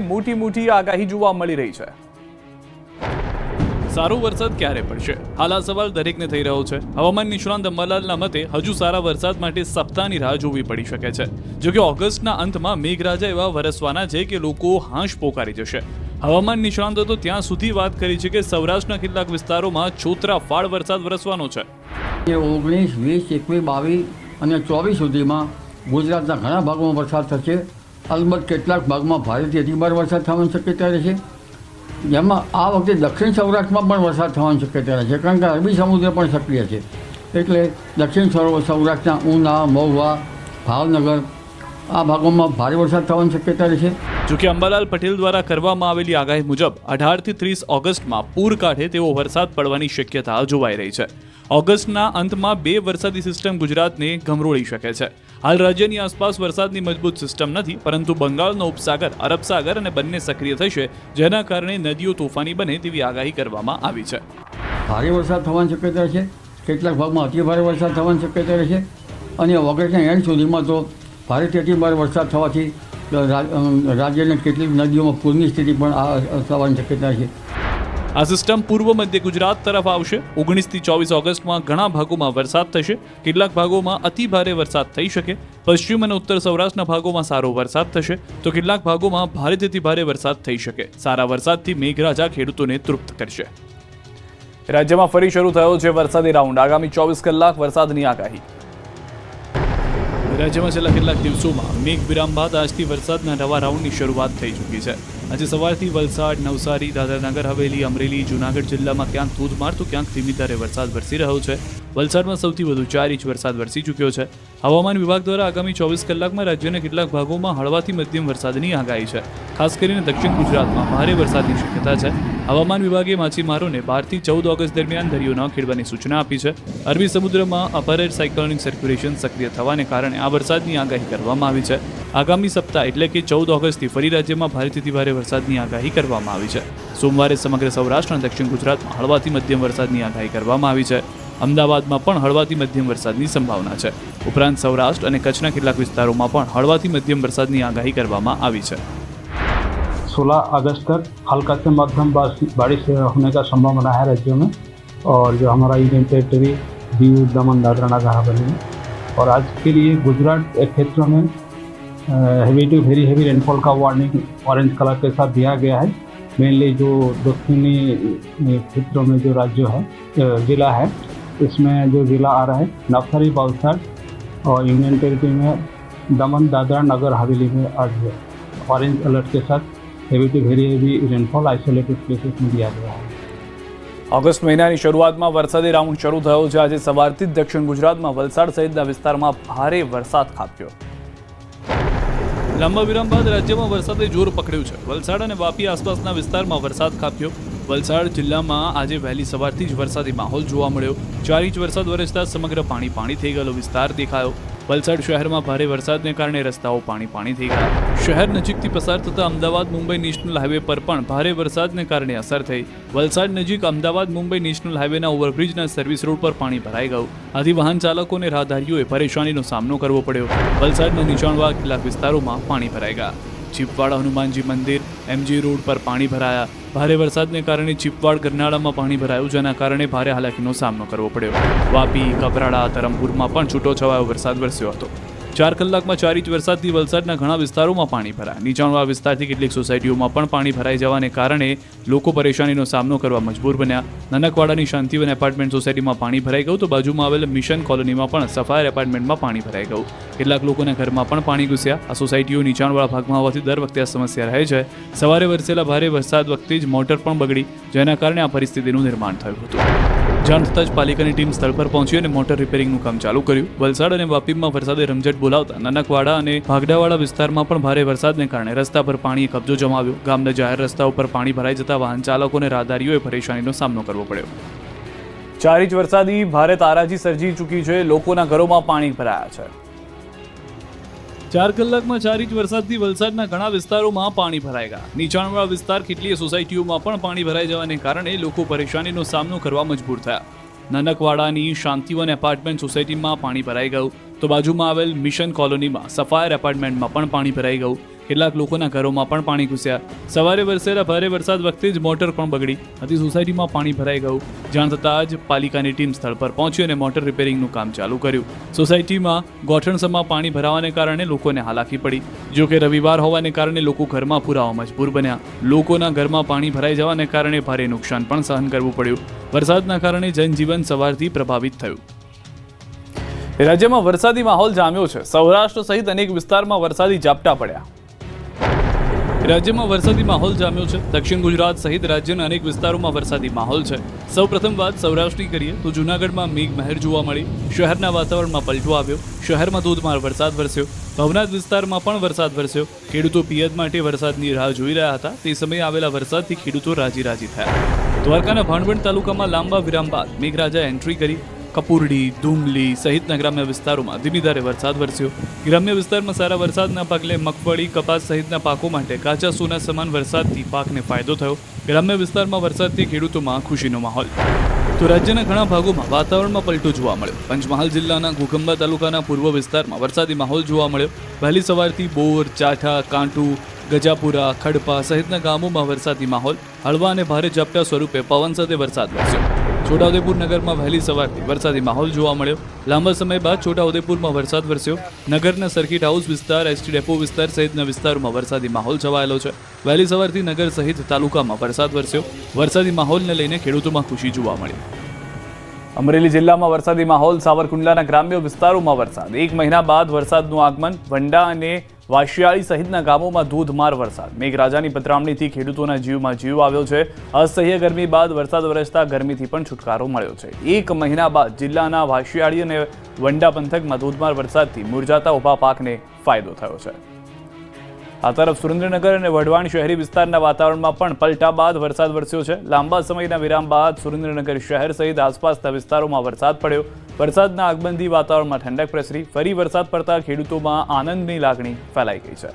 મોટી મોટી આગાહી જોવા મળી રહી છે. સારો વરસાદ ક્યારે પડશે? હાલ આ સવાલ દરેકને થઈ રહ્યો છે. હવામાન નિષ્ણાંત અંબાલાલના મતે હજુ સારા વરસાદ માટે સપ્તાહની રાહ જોવી પડી શકે છે. જો કે ઓગસ્ટના અંતમાં મેઘરાજા એવા વરસવાના છે કે લોકો હાંશ પોકારી જશે. હવામાન નિષ્ણાંતો તો ત્યાં સુધી વાત કરી છે કે સૌરાષ્ટ્રના કેટલાક વિસ્તારોમાં છોતરા ફાળ વરસાદ વરસવાનો છે. ઓગણીસ વીસ એકવીસ બાવીસ અને ચોવીસ સુધીમાં ગુજરાતના ઘણા ભાગોમાં વરસાદ થશે. અલબત્ત કેટલાક ભાગમાં ભારેથી અતિભાર વરસાદ થવાની શક્યતા રહેશે જેમાં આ વખતે દક્ષિણ સૌરાષ્ટ્રમાં પણ વરસાદ થવાની શક્યતા રહે છે, કારણ કે અરબી સમુદ્ર પણ સક્રિય છે. એટલે દક્ષિણ સૌરાષ્ટ્રના ઉના, મહુવા, ભાવનગર આ ભાગોમાં ભારે વરસાદ થવાની શક્યતા રહેશે જો કે અંબાલાલ પટેલ દ્વારા કરવામાં આવેલી આગાહી મુજબ અઢારથી ત્રીસ ઓગસ્ટમાં પૂર કાઢે તેવો વરસાદ પડવાની શક્યતા જોવાઈ રહી છે. ઓગસ્ટના અંતમાં બે વરસાદી સિસ્ટમ ગુજરાતને ગમરોળી શકે છે. હાલ રાજ્યની આસપાસ વરસાદની મજબૂત સિસ્ટમ નથી, પરંતુ બંગાળનો ઉપસાગર અરબસાગર અને બંને સક્રિય થશે, જેના કારણે નદીઓ તોફાની બને તેવી આગાહી કરવામાં આવી છે. ભારે વરસાદ થવાની શક્યતા છે. કેટલાક ભાગમાં અતિ ભારે વરસાદ થવાની શક્યતા રહેશે અને ઓગસ્ટના એન્ડ સુધીમાં તો ભારેથી અતિ ભારે વરસાદ થવાથી રાજ્યની કેટલીક નદીઓમાં પૂરની સ્થિતિ પણ થવાની શક્યતા છે. આ સિસ્ટમ પૂર્વ મધ્ય ગુજરાત તરફ આવશે. ઓગણીસથી ચોવીસ ઓગસ્ટમાં ઘણા ભાગોમાં વરસાદ થશે. કેટલાક ભાગોમાં અતિ ભારે વરસાદ થઈ શકે. પશ્ચિમ અને ઉત્તર સૌરાષ્ટ્રના ભાગોમાં સારો વરસાદ થશે. તો કેટલાક ભાગોમાં ભારેથી ભારે વરસાદ થઈ શકે. સારા વરસાદથી મેઘરાજા ખેડૂતોને તૃપ્ત કરશે. રાજ્યમાં ફરી શરૂ થયો છે વરસાદી રાઉન્ડ. આગામી ચોવીસ કલાક વરસાદની આગાહી. રાજ્યમાં છેલ્લા કેટલાક દિવસોમાં મેઘ વિરામ બાદ આજથી વરસાદના નવા રાઉન્ડની શરૂઆત થઈ ચૂકી છે. આજે સવારથી વલસાડ, નવસારી, દાદરાનગર, હવેલી, અમરેલી, જૂનાગઢ જિલ્લામાં ક્યાંક ધોધમાર તો ક્યાંક ધીમી ધારે વરસાદ વરસી રહ્યો છે. વલસાડમાં સૌથી વધુ ચાર ઇંચ વરસાદ વરસી ચૂક્યો છે. હવામાન વિભાગ દ્વારા આગામી ચોવીસ કલાકમાં રાજ્યના કેટલાક ભાગોમાં હળવાથી મધ્યમ વરસાદની આગાહી છે. ખાસ કરીને દક્ષિણ ગુજરાતમાં ભારે વરસાદની શક્યતા છે. હવામાન વિભાગે માછીમારોને બારથી ચૌદ ઓગસ્ટ દરમિયાન દરિયો ન ખેડવાની સૂચના આપી છે. અરબી સમુદ્રમાં અપરેર સાયક્લોનિક સર્ક્યુલેશન સક્રિય થવાને કારણે આ વરસાદની આગાહી કરવામાં આવી છે. આગામી સપ્તાહ એટલે કે ચૌદ ઓગસ્ટથી ફરી રાજ્યમાં ભારેથી ભારે વરસાદની આગાહી કરવામાં આવી છે. સોમવારે સમગ્ર સૌરાષ્ટ્ર અને દક્ષિણ ગુજરાતમાં હળવાથી મધ્યમ વરસાદની આગાહી કરવામાં આવી છે. અમદાવાદમાં પણ હળવાથી મધ્યમ વરસાદની સંભાવના છે. ઉપરાંત સૌરાષ્ટ્ર અને કચ્છના કેટલાક વિસ્તારોમાં પણ હળવાથી મધ્યમ વરસાદની આગાહી કરવામાં આવી છે. 16 अगस्त तक हल्का से मध्यम बारिश होने का संभावना है राज्यों में और जो हमारा यूनियन टेरिटरी, दीव, दमन, दादरा नगर हवेली में और आज के लिए गुजरात क्षेत्र में heavy to very heavy rainfall का वार्निंग ऑरेंज कलर के साथ दिया गया है। मेनली जो दक्षिणी क्षेत्रों में जो राज्य है जिला है, इसमें जो जिला आ रहा है, नवसारी वलसाड और यूनियन टेरिटरी में दमन, दादरा, नगर, हवेली में आज ऑरेंज अलर्ट के साथ heavy to very heavy rainfall isolated places in the August મહિનાની શરૂઆતમાં વરસાદી રાઉન્ડ શરૂ થયો છે. આજે સવારથી જ દક્ષિણ ગુજરાતમાં વલસાડ સહિતના વિસ્તારમાં ભારે વરસાદ ખાબક્યો. લાંબા વિરામ બાદ રાજ્યમાં વરસાદે જોર પકડ્યું છે. વલસાડ અને વાપી આસપાસના વિસ્તારમાં વરસાદ ખાબક્યો. વલસાડ જિલ્લામાં આજે વહેલી સવારથી જ વરસાદી માહોલ જોવા મળ્યો. ચાર ઇંચ વરસાદ વરસતા સમગ્ર પાણી પાણી થઈ ગયેલો વિસ્તાર દેખાયો. વલસાડ શહેરમાં ભારે વરસાદને કારણે રસ્તાઓ પાણી પાણી થઈ ગયા. શહેર નજીકથી પસાર થતા અમદાવાદ મુંબઈ નેશનલ હાઈવે પર પણ ભારે વરસાદને કારણે અસર થઈ. વલસાડ નજીક અમદાવાદ મુંબઈ નેશનલ હાઈવેના ઓવરબ્રિજના સર્વિસ રોડ પર પાણી ભરાઈ ગયું. આથી વાહન ચાલકો અને રાહદારીઓએ પરેશાનીનો સામનો કરવો પડ્યો. વલસાડના નીચાણવાળા કેટલાક વિસ્તારોમાં પાણી ભરાઈ ગયા. ચીપવાડ હનુમાનજી મંદિર એમજી રોડ પર પાણી ભરાયા. ભારે વરસાદને કારણે ચીપવાડ ગરનાળામાં પાણી ભરાયું, જેના કારણે ભારે હાલાકીનો સામનો કરવો પડ્યો. વાપી કપરાડા ધરમપુરમાં પણ છૂટો છવાયો વરસાદ વરસ્યો હતો. ચાર કલાકમાં ચાર ઇંચ વરસાદથી વલસાડના ઘણા વિસ્તારોમાં પાણી ભરાયા. નીચાણવાળા વિસ્તારથી કેટલીક સોસાયટીઓમાં પણ પાણી ભરાઈ જવાને કારણે લોકો પરેશાનીનો સામનો કરવા મજબૂર બન્યા. નાનકવાડાની શાંતિવન એપાર્ટમેન્ટ સોસાયટીમાં પાણી ભરાઈ ગયું તો બાજુમાં આવેલ મિશન કોલોનીમાં પણ સફાયર એપાર્ટમેન્ટમાં પાણી ભરાઈ ગયું. કેટલાક લોકોના ઘરમાં પણ પાણી ઘૂસ્યા. આ સોસાયટીઓ નીચાણવાળા ભાગમાં હોવાથી દર વખતે આ સમસ્યા રહે છે. સવારે વરસેલા ભારે વરસાદ વખતે જ મોટર પણ બગડી, જેના કારણે આ પરિસ્થિતિનું નિર્માણ થયું હતું. જાણ થતાં જ પાલિકાની ટીમ સ્થળ પર પહોંચી અને મોટર રિપેરિંગનું કામ ચાલુ કર્યું. વલસાડ અને વાપીમાં વરસાદે રમઝટ બોલાવતા નાનકવાડા અને ભાગડાવાળા વિસ્તારમાં પણ ભારે વરસાદને કારણે રસ્તા પર પાણીએ કબજો જમાવ્યો. ગામના જાહેર રસ્તા ઉપર પાણી ભરાઈ જતા વાહન ચાલકો અને રાહદારીઓએ પરેશાનીનો સામનો કરવો પડ્યો. ચાર ઇંચ વરસાદી, ભારે તારાજી સર્જી ચૂકી છે. લોકોના ઘરોમાં પાણી ભરાયા છે. ચાર કલાકમાં ચાર ઇંચ વરસાદથી વલસાડના ઘણા વિસ્તારોમાં પાણી ભરાઈ ગયા નીચાણવાળા વિસ્તાર કેટલીય સોસાયટીઓમાં પણ પાણી ભરાઈ જવાને કારણે લોકો પરેશાનીનો સામનો કરવા મજબૂર થયા. નાનકવાડાની શાંતિવન એપાર્ટમેન્ટ સોસાયટીમાં પાણી ભરાઈ ગયું. તો બાજુમાં આવેલ મિશન કોલોનીમાં સફાયર એપાર્ટમેન્ટમાં પણ પાણી ભરાઈ ગયું. કેટલાક લોકોના ઘરોમાં પણ પાણી ઘૂસ્યા. સવારે વરસેલા ભારે વરસાદ વખતે જ મોટર પણ બગડી. હતી સોસાયટીમાં પાણી ભરાઈ ગયું. જાણ થતાં જ પાલિકાની ટીમ સ્થળ પર પહોંચી અને મોટર રિપેરિંગનું કામ ચાલુ કર્યું. સોસાયટીમાં ગોઠણસમાં પાણી ભરાવાને કારણે લોકોને હાલાકી પડી. જો કે રવિવાર હોવાને કારણે લોકો ઘરમાં પુરાવા મજબૂર બન્યા. લોકોના ઘરમાં પાણી ભરાઈ જવાને કારણે ભારે નુકસાન પણ સહન કરવું પડ્યું. વરસાદના કારણે જનજીવન સવારથી પ્રભાવિત થયું. રાજ્યમાં વરસાદી માહોલ જામ્યો છે. સૌરાષ્ટ્ર સહિત અનેક વિસ્તારમાં વરસાદી ઝાપટા પડ્યા. રાજ્યમાં વરસાદી માહોલ જામ્યો છે. દક્ષિણ ગુજરાત સહિત રાજ્યના અનેક વિસ્તારોમાં વરસાદી માહોલ છે. સૌ પ્રથમ વાત સૌરાષ્ટ્રની કરીએ તો જૂનાગઢમાં મેઘ મહેર જોવા મળી. શહેરના વાતાવરણમાં પલટો આવ્યો. શહેરમાં ધોધમાર વરસાદ વરસ્યો. ભવનાથ વિસ્તારમાં પણ વરસાદ વરસ્યો. ખેડૂતો પિયત માટે વરસાદની રાહ જોઈ રહ્યા હતા. તે સમયે આવેલા વરસાદથી ખેડૂતો રાજી રાજી થયા. દ્વારકાના ભાણવડ તાલુકામાં લાંબા વિરામ બાદ મેઘરાજા એન્ટ્રી કરી. કપૂરડી ધુમલી સહિતના ગ્રામ્ય વિસ્તારોમાં ધીમી ધારે વરસાદ વરસ્યો. ગ્રામ્ય વિસ્તારમાં સારા વરસાદના પગલે મગફળી, કપાસ સહિતના પાકો માટે કાચા સોના સમાન વરસાદથી પાકને ફાયદો થયો. ગ્રામ્ય વિસ્તારમાં વરસાદથી ખેડૂતોમાં ખુશીનો માહોલ. તો રાજ્યના ઘણા ભાગોમાં વાતાવરણમાં પલટો જોવા મળ્યો. પંચમહાલ જિલ્લાના ઘોગંબા તાલુકાના પૂર્વ વિસ્તારમાં વરસાદી માહોલ જોવા મળ્યો. વહેલી સવારથી બોર, ચાઠા, કાંટુ, ગજાપુરા, ખડપા સહિતના ગામોમાં વરસાદી માહોલ. હળવા અને ભારે ઝાપટા સ્વરૂપે પવન સાથે વરસાદ વરસ્યો. છોટાઉદેપુર નગરમાં વહેલી સવારથી વરસાદી માહોલ જોવા મળ્યો. લાંબા સમય બાદ છોટાઉદેપુરમાં વરસાદ વરસ્યો. નગરના સર્કિટ હાઉસ વિસ્તાર, એસટી ડેપો વિસ્તાર સહિતના વિસ્તારોમાં વરસાદી માહોલ છવાયેલો છે. વહેલી સવારથી નગર સહિત તાલુકામાં વરસાદ વરસ્યો. વરસાદી માહોલને લઈને ખેડૂતોમાં ખુશી જોવા મળી. અમરેલી જિલ્લામાં વરસાદી માહોલ સાવરકુંડલાના ગ્રામ્ય વિસ્તારોમાં વરસાદ. એક મહિના બાદ વરસાદનું આગમન, વંડા અને વાશિયાળી સહિતના ગામોમાં ધોધમાર વરસાદ. મેઘરાજાની પતરામણીથી ખેડૂતોના જીવમાં જીવ આવ્યો છે. અસહ્ય ગરમી બાદ વરસાદ વરસતા ગરમીથી પણ છુટકારો મળ્યો છે. એક મહિના બાદ જિલ્લાના વાશિયાળી અને વંડા પંથકમાં ધોધમાર વરસાદથી મુરઝાતા ઊભા પાકને ફાયદો થયો છે. આ તરફ સુરેન્દ્રનગર અને વઢવાણ શહેરી વિસ્તારના વાતાવરણમાં પણ પલટા બાદ વરસાદ વરસ્યો છે. લાંબા સમયના વિરામ બાદ સુરેન્દ્રનગર શહેર સહિત આસપાસના વિસ્તારોમાં વરસાદ પડ્યો. વરસાદના આગબંધી વાતાવરણમાં ઠંડક પ્રસરી. ફરી વરસાદ પડતા ખેડૂતોમાં આનંદની લાગણી ફેલાઈ ગઈ છે.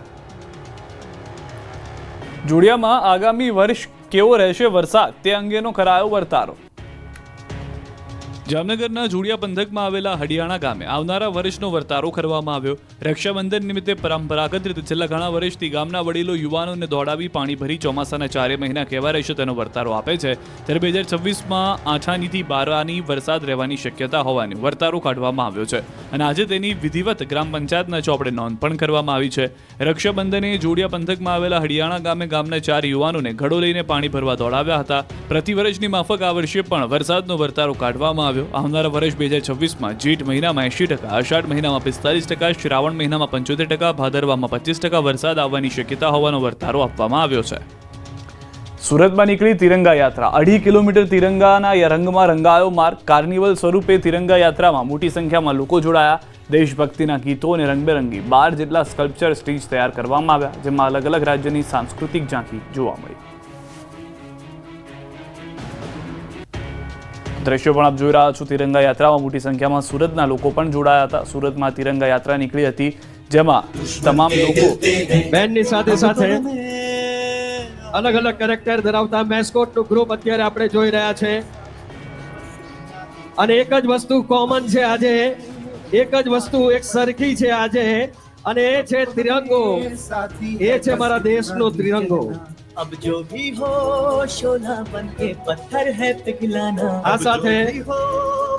જોડિયામાં આગામી વર્ષ કેવો રહેશે વરસાદ તે અંગેનો કરાયો વર્તારો. જામનગરના જોડિયા પંથકમાં આવેલા હડિયાણા ગામે આવનારા વર્ષનો વર્તારો કરવામાં આવ્યો. રક્ષાબંધન નિમિત્તે પરંપરાગત રીતે છેલ્લા ઘણા વર્ષથી ગામના વડીલો યુવાનોને દોડાવી પાણી ભરી ચોમાસાના ચારે મહિના કેવા રહેશે તેનો વર્તારો આપે છે. ત્યારે બે હજાર છવ્વીસમાં આઠાનીથી બારાની વરસાદ રહેવાની શક્યતા હોવાની વર્તારો કાઢવામાં આવ્યો છે અને આજે તેની વિધિવત ગ્રામ પંચાયતના ચોપડે નોંધ પણ કરવામાં આવી છે. રક્ષાબંધને જોડિયા પંથકમાં આવેલા હડિયાણા ગામે ગામના ચાર યુવાનોને ઘડો લઈને પાણી ભરવા દોડાવ્યા હતા. પ્રતિ વર્ષની માફક આ વર્ષે પણ વરસાદનો વર્તારો કાઢવામાં આવ્યો આવનારા વર્ષ બે હજાર છવ્વીસમાં જેઠ મહિનામાં એંશી ટકા, અષાઢ મહિનામાં પિસ્તાલીસ ટકા, શ્રાવણ મહિનામાં પંચોતેર ટકા, ભાદરવામાં પચીસ ટકા વરસાદ આવવાની શક્યતા હોવાનો વર્તારો આપવામાં આવ્યો છે. સુરતમાં નીકળી તિરંગા યાત્રા. અઢી કિલોમીટર તિરંગાના રંગમાં રંગાયો માર્ગ. કાર્નિવલ સ્વરૂપે તિરંગા યાત્રામાં મોટી સંખ્યામાં લોકો જોડાયા. દેશભક્તિના ગીતો અને રંગબેરંગી બાર જેટલા સ્કલ્પચર સ્ટેજ તૈયાર કરવામાં આવ્યા, જેમાં અલગ અલગ રાજ્યની સાંસ્કૃતિક ઝાંખી જોવા મળી. દ્રશ્યો પણ આપ જોઈ રહ્યા છો. તિરંગા યાત્રામાં મોટી સંખ્યામાં સુરતના લોકો પણ જોડાયા હતા. સુરતમાં તિરંગા યાત્રા નીકળી હતી જેમાં તમામ લોકો બેન્ડની સાથે સાથે અલગ અલગ કેરેક્ટર ધરાવતા મેસ્કોટનું ગ્રુપ અત્યારે આપણે જોઈ રહ્યા છે. અને એક જ વસ્તુ કોમન છે આજે. એક જ વસ્તુ એક સરખી છે આજે. અને એ છે તિરંગો. એ છે મારા દેશનો તિરંગો. अब जो भी हो शोला बन के पत्थर है पिघलाना આ સાથે जो भी हो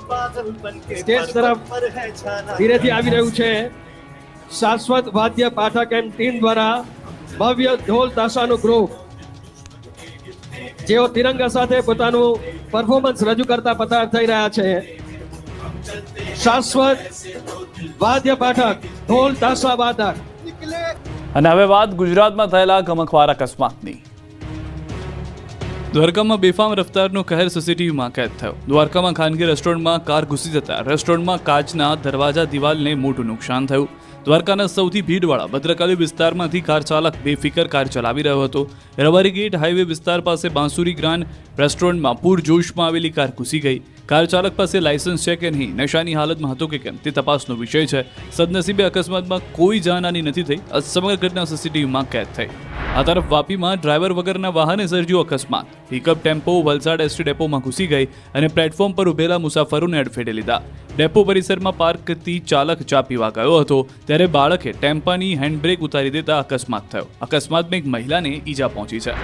बादल बन के સ્ટેજ पर्वत તરફ पर है छाना ધીરેથી આવી રહ્યું છે શાશ્વત વાદ્ય પાઠક એમ ટીમ દ્વારા ભવ્ય ઢોલ તાશાનું ગ્રુપ જેઓ તિરંગા સાથે પોતાનું પરફોર્મન્સ રજૂ કરતા પસાર થઈ રહ્યા છે શાશ્વત વાદ્ય પાઠક ઢોલ તાશા વાદક અને હવે વાત ગુજરાતમાં થયેલા ગમખવાર અકસ્માતની દ્વારકામાં બેફામ રફતારનો કહેર સીસીટીવીમાં કેદ થયો. દ્વારકામાં ખાનગી રેસ્ટોરન્ટમાં કાર ઘૂસી જતા રેસ્ટોરન્ટમાં કાચના દરવાજા, દિવાલને મોટું નુકસાન થયું. દ્વારકાના સૌથી ભીડવાળા ભદ્રકાલી વિસ્તારમાંથી કાર ચાલક બેફિકર કાર ચલાવી રહ્યો હતો. રબારી ગેટ હાઈવે વિસ્તાર પાસે બાંસુરી ગ્રાન્ડ રેસ્ટોરન્ટમાં પૂર જોશમાં આવેલી કાર ઘૂસી ગઈ. કાર ચાલક પાસે લાયસન્સ છે કે નહીં, નશાની હાલતમાં હતો કે કેમ, તે તપાસનો વિષય છે. સદનસીબે અકસ્માતમાં કોઈ જાનહાની નથી થઈ સમગ્ર ઘટના સીસીટીવીમાં કેદ થઈ. આ તરફ વાપીમાં ડ્રાઈવર વગરના વાહને સર્જ્યો અકસ્માત. પિકઅપ ટેમ્પો વલસાડ એસટી ડેપોમાં ઘૂસી ગઈ અને પ્લેટફોર્મ પર ઉભેલા મુસાફરોને અડફેટે લીધા. ડેપો પરિસરમાં પાર્ક કરતી ચાલક ચા પીવા ગયો હતો, ત્યારે બાળકે ટેમ્પાની હેન્ડબ્રેક ઉતારી દેતા અકસ્માત થયો. અકસ્માતમાં એક મહિલાને ઈજા પહોંચી છે.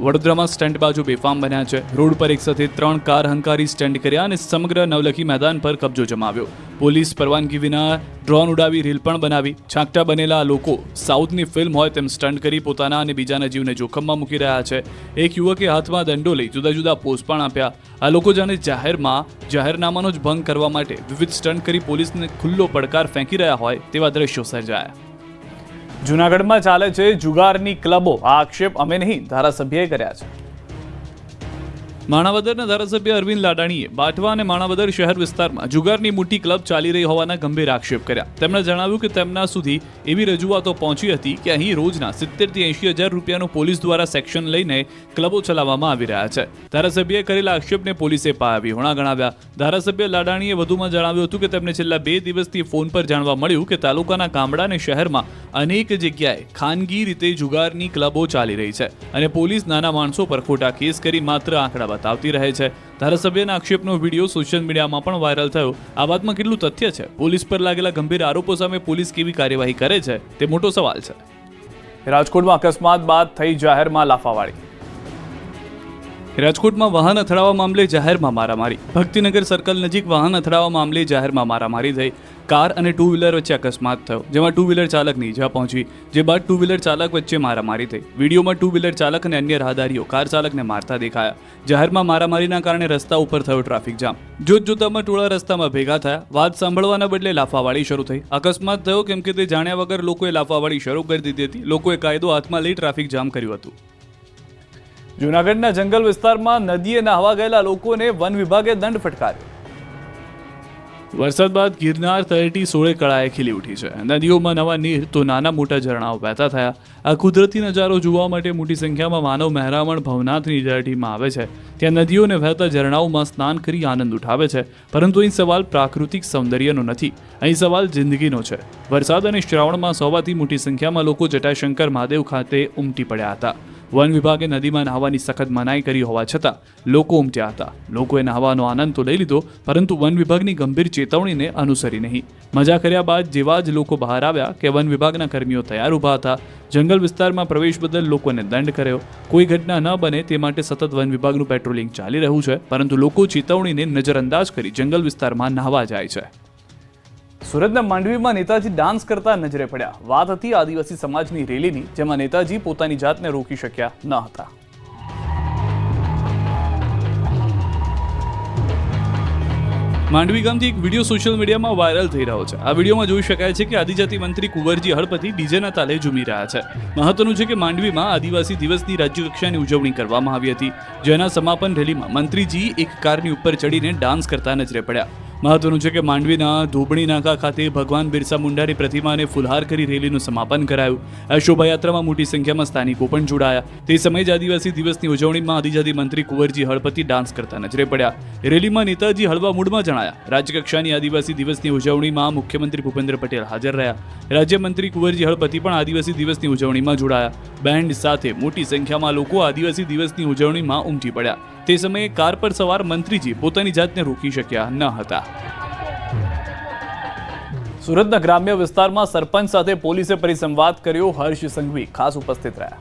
વડોદરામાં સ્ટન્ટ બાજુ બેફામ બન્યા છે. રોડ પર એક સાથે ત્રણ કાર હંકારી સ્ટન્ટ કર્યા અને સમગ્ર નવલખી મેદાન પર કબજો જમાવ્યો. પોલીસ પરવાનગી વિના ડ્રોન ઉડાવી રીલ પણ બનાવી. છાંકટા બનેલા લોકો સાઉથની ફિલ્મ હોય તેમ સ્ટન્ટ કરી પોતાના અને બીજાના જીવને જોખમમાં મૂકી રહ્યા છે. એક યુવકે હાથમાં દંડો લઈ જુદા જુદા પોઝ પણ આપ્યા. આ લોકો જાણે જાહેરમાં જાહેરનામાનો જ ભંગ કરવા માટે વિવિધ સ્ટન્ટ કરી પોલીસને ખુલ્લો પડકાર ફેંકી રહ્યા હોય તેવા દ્રશ્યો સર્જાયા. જૂનાગઢમાં ચાલે છે જુગારની ક્લબો. આ આક્ષેપ અમે નહીં ધારાસભ્યએ કર્યા છે. માણાવદરના ધારાસભ્ય અરવિંદ લાડાણીએ બાટવા અને માણાવદર શહેર વિસ્તારમાં જુગારની મોટી ક્લબ ચાલી રહી હોવાના ગંભીર આક્ષેપ કર્યા. તેમણે જણાવ્યું કે તેમના સુધી એવી રજૂઆતો પહોંચી હતી કે અહીં રોજના સિત્તેરથી એંશી હજાર રૂપિયાનું પોલીસ દ્વારા સેક્શન લઈને ક્લબો ચલાવવામાં આવી રહ્યા છે. ધારાસભ્યએ કરેલા આક્ષેપને પોલીસે પાયાવી હોણા ગણાવ્યા. ધારાસભ્ય લાડાણીએ વધુમાં જણાવ્યું હતું કે તેમને છેલ્લા બે દિવસથી ફોન પર જાણવા મળ્યું કે તાલુકાના ગામડા અને શહેરમાં અનેક જગ્યાએ ખાનગી રીતે જુગારની ક્લબો ચાલી રહી છે અને પોલીસ નાના માણસો પર ખોટા કેસ કરી માત્ર આંકડા બતાવતી રહે છે. ધારાસભ્યના આક્ષેપનો વીડિયો સોશિયલ મીડિયામાં પણ વાયરલ થયો. આ વાતમાં કેટલું તથ્ય છે? પોલીસ પર લાગેલા ગંભીર આરોપો સામે પોલીસ કેવી કાર્યવાહી કરે છે? તે મોટો સવાલ છે. રાજકોટમાં અકસ્માત બાદ થઈ જાહેરમાં લાફાવાળી. રાજકોટમાં વાહન અથડાવા મામલે જાહેરમાં મારામારી. ભક્તિનગર સર્કલ નજીક વાહન અથડાવા મામલે જાહેરમાં મારામારી થઈ. કાર અને ટુ વ્હીલર વચ્ચે અકસ્માત થયો, જેમાં ટુ વ્હીલર ચાલકની ઇજા પહોંચી, જે બાદ ટુ વ્હીલર ચાલક વચ્ચે મારામારી થઈ. વિડીયોમાં ટુ વ્હીલર ચાલક અને અન્ય રાહદારીઓ કાર ચાલકને મારતા દેખાયા. જાહેરમાં મારામારીના કારણે રસ્તા ઉપર થયો ટ્રાફિક જામ. જોત જોતામાં ટોળા રસ્તામાં ભેગા થયા. વાત સાંભળવાના બદલે લાફાવાળી શરૂ થઈ. અકસ્માત થયો, કેમ કે તે જાણ્યા વગર લોકોએ લાફાવાળી શરૂ કરી દીધી હતી. લોકોએ કાયદો હાથમાં લઈ ટ્રાફિક જામ કર્યું હતું. જૂનાગઢના જંગલ વિસ્તારમાં નદીએ નાહવા ગયેલા લોકોને વન વિભાગે દંડ ફટકાર્યો. વરસાદ બાદ ગિરનાર તળેટી સોળે કળાએ ખીલી ઉઠી છે. નદીઓમાં નવા નીર તો નાના મોટા ઝરણાઓ વહેતા થયા. આ કુદરતી નજારો જોવા માટે મોટી સંખ્યામાં માનવ મહેરામણ ભવનાથની તળેટીમાં આવે છે. ત્યાં નદીઓને વહેતા ઝરણાઓમાં સ્નાન કરી આનંદ ઉઠાવે છે. પરંતુ અહીં સવાલ પ્રાકૃતિક સૌંદર્યનો નથી. અહીં સવાલ જિંદગીનો છે. વરસાદ અને શ્રાવણમાં હોવાથી મોટી સંખ્યામાં લોકો જટાશંકર મહાદેવ ખાતે ઉમટી પડ્યા હતા. વન વિભાગે નદીમાં નહાવાની સખત મનાઈ કરી હોવા છતાં લોકો ઉમટ્યા હતા. લોકોએ નહાવાનો આનંદ તો લઈ લીધો, પરંતુ વન વિભાગની ગંભીર ચેતવણીને અનુસરી નહીં. મજા કર્યા બાદ જેવા જ લોકો બહાર આવ્યા કે વન વિભાગના કર્મીઓ તૈયાર ઊભા હતા. જંગલ વિસ્તારમાં પ્રવેશ બદલ લોકોને દંડ કર્યો. કોઈ ઘટના ન બને તે માટે સતત વન વિભાગનું પેટ્રોલિંગ ચાલી રહ્યું છે, પરંતુ લોકો ચેતવણીને નજરઅંદાજ કરી જંગલ વિસ્તારમાં નહાવા જાય છે. સુરતના માંડવીમાં નેતાજી ડાન્સ કરતા નજરે પડ્યા. વાત હતી આદિવાસી સમાજની રેલીની, જેમાં નેતાજી પોતાની જાતને રોકી શક્યા ન હતા. માંડવી ગામથી એક વીડિયો સોશિયલ મીડિયામાં વાયરલ થઈ રહ્યો છે. આ વિડીયોમાં જોઈ શકાય છે કે આદિજાતિ મંત્રી કુંવરજી હળપતિ ડીજેના તાલે ઝૂમી રહ્યા છે. મહત્વનું છે કે માંડવીમાં આદિવાસી દિવસની રાજ્યકક્ષાની ઉજવણી કરવામાં આવી હતી. જેના સમાપન રેલીમાં મંત્રીજી એક કારની ઉપર ચડીને ડાન્સ કરતા નજરે પડ્યા. મહત્વનું છે કે માંડવીના ધોબણી નાકા ખાતે ભગવાન બિરસા મુંડાની પ્રતિમાને ફુલહાર કરી રેલીનું સમાપન કરાયું. આ શોભાયાત્રામાં મોટી સંખ્યામાં સ્થાનિકો પણ જોડાયા. તે સમયે જ આદિવાસી દિવસની ઉજવણીમાં આદિજાતિ મંત્રી કુંવરજી હળપતિ ડાન્સ કરતા નજરે પડ્યા. રેલીમાં નેતાજી હળવા મૂડમાં જણાયા. રાજ્યકક્ષાની આદિવાસી દિવસની ઉજવણીમાં મુખ્યમંત્રી ભૂપેન્દ્ર પટેલ હાજર રહ્યા. રાજ્યમંત્રી કુંવરજી હળપતિ પણ આદિવાસી દિવસની ઉજવણીમાં જોડાયા. બેન્ડ સાથે મોટી સંખ્યામાં લોકો આદિવાસી દિવસની ઉજવણીમાં ઉમટી પડ્યા. તે સમયે કાર પર સવાર મંત્રીજી પોતાની જાતને રોકી શક્યા ન હતા. સુરતના ગ્રામ્ય વિસ્તારમાં સરપંચ સાથે પોલીસે પરિસંવાદ કર્યો હર્ષ સંઘવી ખાસ ઉપસ્થિત રહ્યા.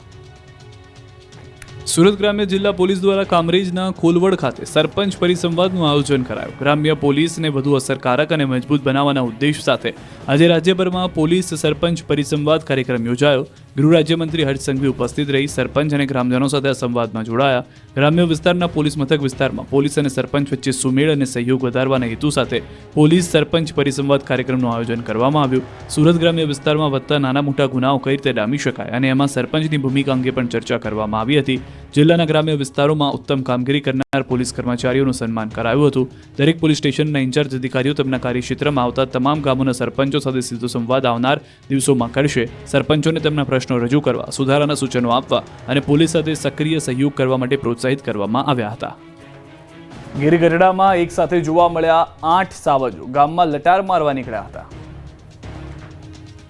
સુરત ગ્રામ્ય જિલ્લા પોલીસ દ્વારા કામરેજના કોલવડ ખાતે સરપંચ પરિસંવાદનું આયોજન કરાયું. ગ્રામ્ય પોલીસને વધુ અસરકારક અને મજબૂત બનાવવાના ઉદ્દેશ સાથે આજે રાજ્યભરમાં પોલીસ સરપંચ પરિસંવાદ કાર્યક્રમ યોજાયો. ગૃહ રાજ્યમંત્રી હર્ષ સંઘવી ઉપસ્થિત રહી, સરપંચ અને ગ્રામજનો સાથે આ સંવાદમાં જોડાયા. ગ્રામ્ય વિસ્તારના પોલીસ મથક વિસ્તારમાં પોલીસ અને સરપંચ વચ્ચે સુમેળ અને સહયોગ વધારવાના હેતુ સાથે પોલીસ સરપંચ પરિસંવાદ કાર્યક્રમનું આયોજન કરવામાં આવ્યું. સુરત ગ્રામ્ય વિસ્તારમાં વધતા નાના મોટા ગુનાઓ કઈ રીતે ડામી શકાય અને એમાં સરપંચની ભૂમિકા અંગે પણ ચર્ચા કરવામાં આવી હતી. જિલ્લાના ગ્રામ્ય વિસ્તારોમાં ઉત્તમ કામગીરી કરનાર પોલીસ કર્મચારીઓનું સન્માન કરાયું હતું. દરેક પોલીસ સ્ટેશનના ઇન્ચાર્જ અધિકારીઓ તેમના કાર્યક્ષેત્રમાં આવતા તમામ ગામોના સરપંચો સાથે સીધો સંવાદ આવનાર દિવસોમાં કરશે. સરપંચોને તેમના પ્રશ્નો રજૂ કરવા, સુધારાના સૂચનો આપવા અને પોલીસ સાથે સક્રિય સહયોગ કરવા માટે પ્રોત્સાહિત કરવામાં આવ્યા હતા. ગીરગઢડામાં એક સાથે જોવા મળ્યા આઠ સાવજો. ગામમાં લટાર મારવા નીકળ્યા હતા.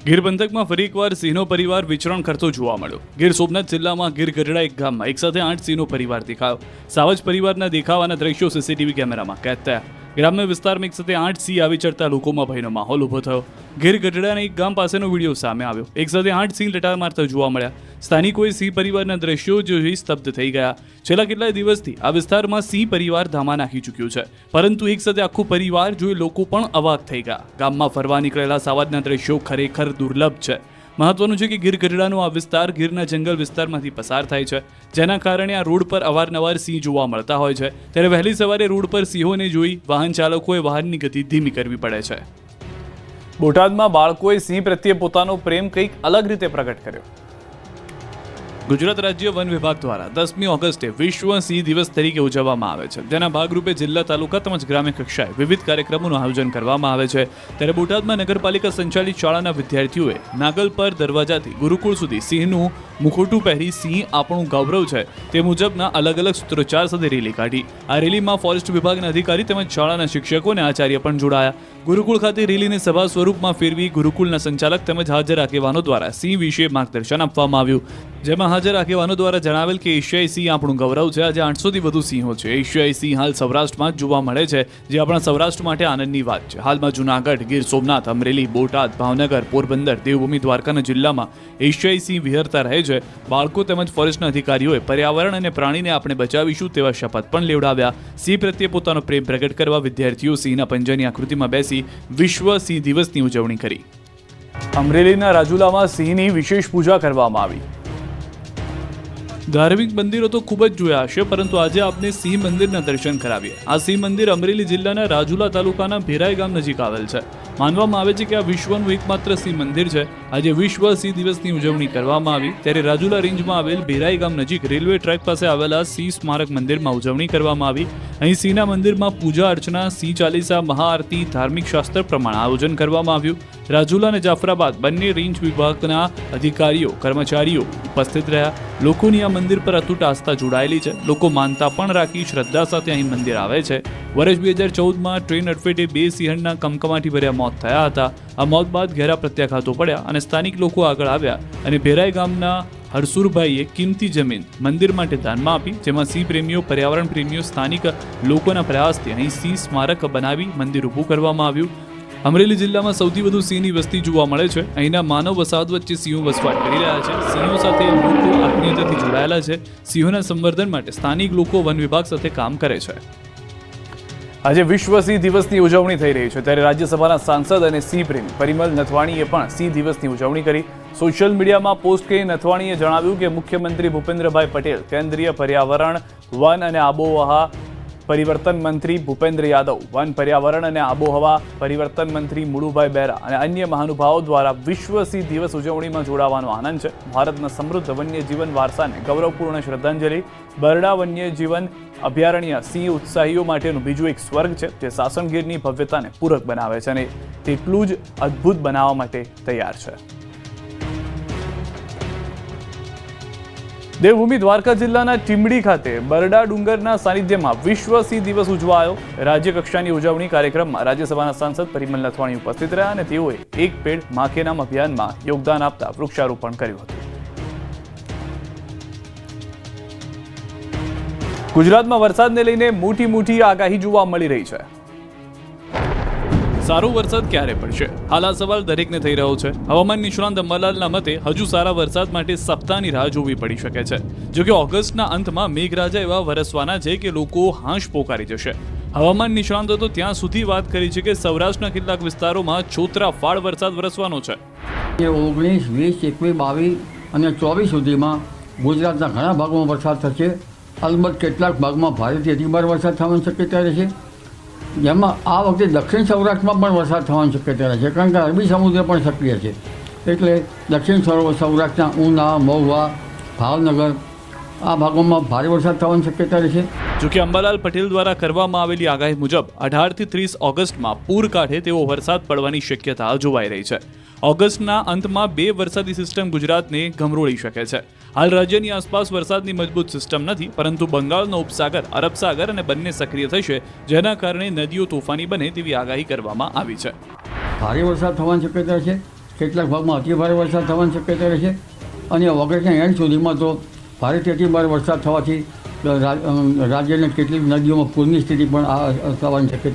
ગીર પંથકમાં ફરી એકવાર સિંહનો પરિવાર વિચરણ કરતો જોવા મળ્યો. ગીર સોમનાથ જિલ્લામાં ગીર ગઢડા એક ગામમાં એક સાથે આઠ સિંહનો પરિવાર દેખાયો. સાવજ પરિવારના દેખાવાના દ્રશ્યો સીસીટીવી કેમેરામાં કેદ થયા. ગ્રામ્ય વિસ્તારમાં એક સાથે આઠ સિંહ આવી ચડતા લોકોમાં ભયનો માહોલ ઊભો થયો. ગીર ગઢડાના એક ગામ પાસેનો વીડિયો સામે આવ્યો. એક સાથે આઠ સિંહ લટાર મારતા જોવા મળ્યા. સ્થાનિકોએ સિંહ પરિવારના દ્રશ્યો જોઈ સ્તબ્ધ થઈ ગયા. છેલ્લા કેટલાય દિવસથી આ વિસ્તારમાં સિંહ પરિવાર ધામા નાખી ચૂક્યું છે. પરંતુ એક સાથે આખો પરિવાર જોઈ લોકો પણ અવાક થઈ ગયા. ગામમાં ફરવા નીકળેલા સાવાદના દ્રશ્યો ખરેખર દુર્લભ છે. મહત્વનું છે કે ગીર ગઢડાનો આ વિસ્તાર ગીરના જંગલ વિસ્તારમાંથી પસાર થાય છે. જેના કારણે આ રોડ પર અવારનવાર સિંહ જોવા મળતા હોય છે. ત્યારે વહેલી સવારે રોડ પર સિંહોને જોઈ વાહન ચાલકોએ વાહનની ગતિ ધીમી કરવી પડે છે. બોટાદમાં બાળકોએ સિંહ પ્રત્યે પોતાનો પ્રેમ કંઈક અલગ રીતે પ્રગટ કર્યો. ગુજરાત રાજ્ય વન વિભાગ દ્વારા દસમી ઓગસ્ટે વિશ્વ સિંહ દિવસ તરીકે ઉજવવામાં આવે છે. જેના ભાગરૂપે જિલ્લા તાલુકા તેમજ ગ્રામ્ય કક્ષાએ વિવિધ કાર્યક્રમોનું આયોજન કરવામાં આવે છે. ત્યારે બોટાદમાં નગરપાલિકા સંચાલિત શાળાના વિદ્યાર્થીઓએ નાગલ પર દરવાજાથી ગુરુકુળ સુધી સિંહનું મુખોટું પહેરી સિંહ આપણું ગૌરવ છે તે મુજબના અલગ અલગ સૂત્રોચ્ચાર સાથે રેલી કાઢી. આ રેલીમાં ફોરેસ્ટ વિભાગના અધિકારી તેમજ શાળાના શિક્ષકો અને આચાર્ય પણ જોડાયા. ગુરુકુળ ખાતે રેલીને સભા સ્વરૂપમાં ફેરવી ગુરુકુળના સંચાલક તેમજ હાજર આગેવાનો દ્વારા સિંહ વિશે માર્ગદર્શન આપવામાં આવ્યું. જેમાં હાજર આગેવાનો દ્વારા જણાવેલ કે એશિયાઈ સિંહ આપણું ગૌરવ છે. આજે આઠસોથી વધુ સિંહો છે. એશિયાઈ સિંહ હાલ સૌરાષ્ટ્રમાં જ જોવા મળે છે, જે આપણા સૌરાષ્ટ્ર માટે આનંદની વાત છે. હાલમાં જૂનાગઢ, ગીર સોમનાથ, અમરેલી, બોટાદ, ભાવનગર, પોરબંદર, દેવભૂમિ, દ્વારકાના જિલ્લામાં એશિયાઈ સિંહ વિહરતા રહે છે. બાળકો તેમજ ફોરેસ્ટના અધિકારીઓએ પર્યાવરણ અને પ્રાણીને આપણે બચાવીશું તેવા શપથ પણ લેવડાવ્યા. સિંહ પ્રત્યે પોતાનો પ્રેમ પ્રગટ કરવા વિદ્યાર્થીઓ સિંહના પંજાની આકૃતિમાં બેસી વિશ્વ સિંહ દિવસની ઉજવણી કરી. અમરેલીના રાજુલામાં સિંહની વિશેષ પૂજા કરવામાં આવી. ધાર્મિક મંદિરો તો ખૂબ જ જોયા હશે, પરંતુ આજે આપને સિંહ મંદિરના દર્શન કરાવીએ આ સિંહ મંદિર અમરેલી જિલ્લાના રાજુલા તાલુકાના ભેરાઈ ગામ નજીક આવેલ છે. માનવામાં આવે છે કે આ વિશ્વનું એકમાત્ર સિંહ મંદિર છે. આજે વિશ્વ સિંહ દિવસની ઉજવણી કરવામાં આવી. ત્યારે રાજુલા રેન્જમાં આવેલ ભેરાઈ ગામ નજીક રેલવે ટ્રેક પાસે આવેલા સિંહ સ્મારક મંદિરમાં ઉજવણી કરવામાં આવી. અહીં સિંહના મંદિરમાં પૂજા અર્ચના સિંહ ચાલીસા, મહાઆરતી, ધાર્મિક શાસ્ત્ર પ્રમાણે આયોજન કરવામાં આવ્યું. રાજુલા અને જાફરાબાદ બંને રેન્જ વિભાગના અધિકારીઓ, કર્મચારીઓ ઉપસ્થિત રહ્યા. લોકોની આ મંદિર પર અતૂટ આસ્થા જોડાયેલી છે. લોકો માનતા પણ રાખી શ્રદ્ધા સાથે અહીં મંદિર આવે છે. વર્ષ બે હજાર ચૌદમાં ટ્રેન અડફેટે બે સિંહણના કમકમાટી ભર્યા મોત થયા હતા. આ મોત બાદ ઘેરા પ્રત્યાઘાતો પડ્યા અને સ્થાનિક લોકો આગળ આવ્યા અને ભેરાઈ ગામના હરસુરભાઈએ કિંમતી જમીન મંદિર માટે દાનમાં આપી, જેમાં સિંહ પ્રેમીઓ, પર્યાવરણ પ્રેમીઓ, સ્થાનિક લોકોના પ્રયાસથી અહીં સિંહ સ્મારક બનાવી મંદિર ઊભું કરવામાં આવ્યું. અમરેલી જિલ્લામાં સૌથી વધુ સિંહની વસ્તી જોવા મળે છે. અહીંના માનવ વસાહત વચ્ચે સિંહો વસવાટ કરી રહ્યા છે. સિંહો સાથે લોકો આત્મીયતાથી જોડાયેલા છે. સિંહોના સંવર્ધન માટે સ્થાનિક લોકો વન વિભાગ સાથે કામ કરે છે. આજે વિશ્વ સિંહ દિવસની ઉજવણી થઈ રહી છે. ત્યારે રાજ્યસભાના સાંસદ અને સિંહ પ્રેમી પરિમલ નથવાણીએ પણ સિંહ દિવસની ઉજવણી કરી. સોશિયલ મીડિયામાં પોસ્ટ કરી નથવાણીએ જણાવ્યું કે મુખ્યમંત્રી ભૂપેન્દ્રભાઈ પટેલ, કેન્દ્રીય પર્યાવરણ, વન અને આબોહવા પરિવર્તન મંત્રી ભૂપેન્દ્ર યાદવ, વન પર્યાવરણ અને આબોહવા પરિવર્તન મંત્રી મુળુભાઈ બેરા અને અન્ય મહાનુભાવો દ્વારા વિશ્વ સિંહ દિવસ ઉજવણીમાં જોડાવાનો આનંદ છે. ભારતના સમૃદ્ધ વન્યજીવન વારસાને ગૌરવપૂર્ણ શ્રદ્ધાંજલિ, બરડા વન્યજીવન અભયારણ્ય સિંહ ઉત્સાહીઓ માટેનું બીજું એક સ્વર્ગ છે, જે સાસણગીરની ભવ્યતાને પૂરક બનાવે છે અને તેટલું જ અદ્ભુત બનાવવા માટે તૈયાર છે. દેવભૂમિ દ્વારકા જિલ્લાના ટીમડી ખાતે બરડા ડુંગરના સાનિધ્યમાં વિશ્વ સિંહ દિવસ ઉજવાયો. રાજ્ય કક્ષાની ઉજવણી કાર્યક્રમમાં રાજ્યસભાના સાંસદ પરિમલ નથવાણી ઉપસ્થિત રહ્યા અને તેઓએ એક પેડમાં નામ અભિયાનમાં યોગદાન આપતા વૃક્ષારોપણ કર્યું હતું. ગુજરાતમાં વરસાદને લઈને મોટી મોટી આગાહી જોવા મળી રહી છે. સારો વરસાદ ક્યારે પડશે? હાલ આ સવાલ દરેકને થઈ રહ્યો છે. હવામાન નિષ્ણાંત અંબાલાલના મતે હજુ સારા વરસાદ માટે સપ્તાહની રાહ જોવી પડી શકે છે. જો કે ઓગસ્ટના અંતમાં મેઘરાજા એવા વરસવાના છે કે લોકો હાંશ પોકારી જશે. હવામાન નિષ્ણાંતો તો ત્યાં સુધી વાત કરી છે કે સૌરાષ્ટ્રના કેટલાક વિસ્તારોમાં છોતરા ફાળ વરસાદ વરસવાનો છે. એ ઓગણીસ વીસ એકવીસ બાવીસ અને ચોવીસ સુધીમાં ગુજરાતના ઘણા ભાગોમાં વરસાદ થશે. અલબત્ત કેટલાક ભાગમાં ભારેથી અતિભાર વરસાદ થવાની શક્યતા રહેશે જેમાં આ વખતે દક્ષિણ સૌરાષ્ટ્રમાં પણ વરસાદ થવાની શક્યતા રહે છે, કારણ કે અરબી સમુદ્ર પણ સક્રિય છે. એટલે દક્ષિણ સૌરાષ્ટ્રના ઉના, મહુવા, ભાવનગર આ ભાગોમાં ભારે વરસાદ થવાની શક્યતા રહેશે જોકે અંબાલાલ પટેલ દ્વારા કરવામાં આવેલી આગાહી મુજબ અઢારથી ત્રીસ ઓગસ્ટમાં પૂર કાઢે તેવો વરસાદ પડવાની શક્યતા જોવાઈ રહી છે. ઓગસ્ટના અંતમાં બે વરસાદી સિસ્ટમ ગુજરાતને ગમરોળી શકે છે. હાલ રાજ્યની આસપાસ વરસાદની મજબૂત સિસ્ટમ નથી, પરંતુ બંગાળનો ઉપસાગર, અરબ સાગર અને બંને સક્રિય થશે, જેના કારણે નદીઓ તોફાની બને તેવી આગાહી કરવામાં આવી છે. ભારે વરસાદ થવાની શક્યતા છે. કેટલાક ભાગમાં અતિ ભારે વરસાદ થવાની શક્યતા રહેશે અને ઓગસ્ટના એન્ડ સુધીમાં તો ભારેથી અતિ ભારે વરસાદ થવાથી રાજ્યની કેટલીક નદીઓમાં પૂરની સ્થિતિ પણ થવાની શક્યતા